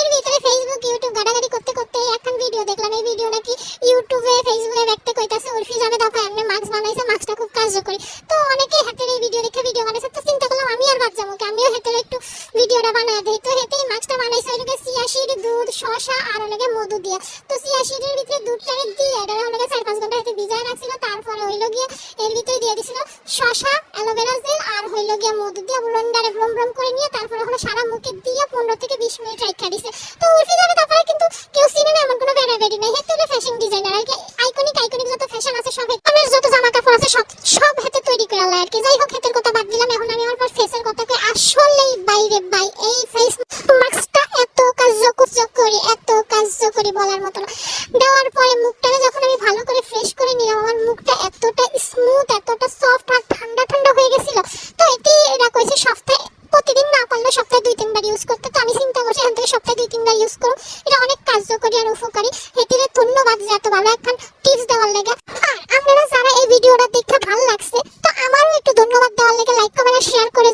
এর ভিতরে Facebook YouTube গাড়াগাড়ি করতে করতে এখন ভিডিও দেখলাম। এই ভিডিও নাকি ইউটিউবে ফেসবুকে ব্যক্ত কইতাছে উর্ফি মাস্ক বানাইছে মাস্কটা খুব কার্যকরী। তো অনেকে হাতের এই ভিডিও দেখে ভিডিও বানাইছে। তো চিন্তা করলাম আমি আর বাদ যাব আমিও হাতের একটু ভিডিওটা বানায় দেই। তো হেতেই মাস্কটা বানাইছে ওইটাকে সিয়াশির দুধ, শসা আর ওইটাকে মধু দিয়া। তো সিয়াশিরের ভিতরে দুধটারে দিয়ে এটা গিয়ে চার পাঁচ ঘণ্টা হাতে ভিজায় রাখছিল। তারপরে হইল গিয়ে এর ভিতরে দিয়ে দিছিল শসা, অ্যালোভেরা জেল আর হইল গিয়ে মধু দিয়ে ব্লেন্ডারে ব্রম ব্রম করে নিয়ে তারপরে হলো সারা মুখে দিয়ে পনেরো থেকে বিশ মিনিট রাখা দিছে। তো উর্ফি যাবে তারপরে কিন্তু কেউ চিনে না, এমন কোনো বেড়ি নেই। হেতে হলো ফ্যাশন ডিজাইনার আর কি। আইকনিক আইকনিক যত ফ্যাশন আছে সব আমার যত জামা কাপড় আছে সব সব হাতে তৈরি করে কি। যাই হোক হাতের কথা বাদ দিলাম। এখন আমি আমার ফেসের কথা কই আসলেই বাইরে, ভাই, এই ফেস মাস্কটা এত কার্যকরী এত কার্যকরী বলার মতো না। দেওয়ার পরে মুখটাকে যখন আমি ভালো করে ফ্রেশ করে নিলাম, আমার মুখটা এতটা স্মুথ এতটা সফট আর ঠান্ডা ঠান্ডা হয়ে গেছিল। তো এটি এরা কইছে সপ্তাহে, প্রতিদিন না পারলে সপ্তাহে দুই, তিনবার ইউজ করতে। তো আমি চিন্তা করছি হ্যাঁ, এখান থেকে সপ্তাহে দুই, তিনবার ইউজ করো এটা অনেক কার্যকরী আর উপকারী। এটিরে ধন্যবাদ যে এত ভালো একখান টিপস দেওয়ার লেগে। আর আপনারা যারা এই ভিডিওটা দেখতে ভালো লাগছে, তো আমারও একটু ধন্যবাদ দেওয়ার লেগে লাইক কমেন্ট শেয়ার করে